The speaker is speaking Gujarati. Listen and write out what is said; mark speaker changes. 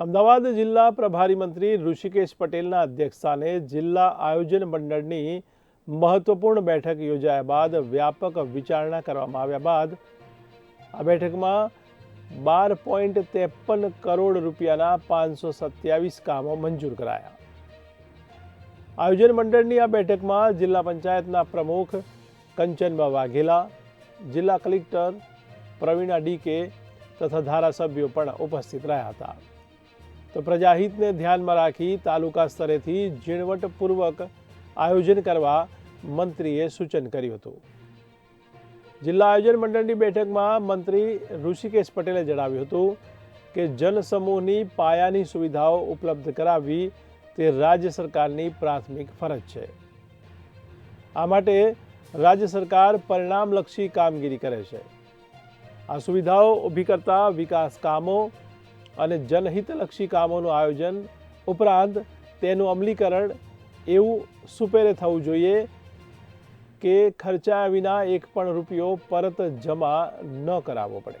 Speaker 1: અમદાવાદ જિલ્લા પ્રભારી મંત્રી ઋષિકેશ પટેલના અધ્યક્ષસ્થાને જિલ્લા આયોજન મંડળની મહત્વપૂર્ણ બેઠક યોજાયા બાદ વ્યાપક વિચારણા કરવામાં આવ્યા બાદ આ બેઠકમાં બાર પોઈન્ટ ત્રેપન કરોડ રૂપિયાના પાંચસો સત્યાવીસ કામો મંજૂર કરાયા. આયોજન મંડળની આ બેઠકમાં જિલ્લા પંચાયતના પ્રમુખ કંચનબા વાઘેલા, જિલ્લા કલેક્ટર પ્રવીણા ડીકે તથા ધારાસભ્યો પણ ઉપસ્થિત રહ્યા હતા. તો પ્રજાહિતને ધ્યાનમાં રાખી તાલુકા સ્તરેથી ઝીણવટપૂર્વક આયોજન કરવા મંત્રીએ સૂચન કર્યું હતું. જિલ્લા આયોજન મંડળની બેઠકમાં મંત્રી ઋષિકેશ પટેલે જણાવ્યું હતું કે જનસમૂહની પાયાની સુવિધાઓ ઉપલબ્ધ કરાવવી તે રાજ્ય સરકારની પ્રાથમિક ફરજ છે. આ માટે રાજ્ય સરકાર પરિણામલક્ષી કામગીરી કરે છે. આ સુવિધાઓ ઊભી કરતા વિકાસ કામો અને જનહિતલક્ષી કામોનું આયોજન ઉપરાંત તેનું અમલીકરણ એવું સુપેરે થવું જોઈએ કે ખર્ચાયા વિના એક પણ રૂપિયો પરત જમા ન કરાવવો પડે.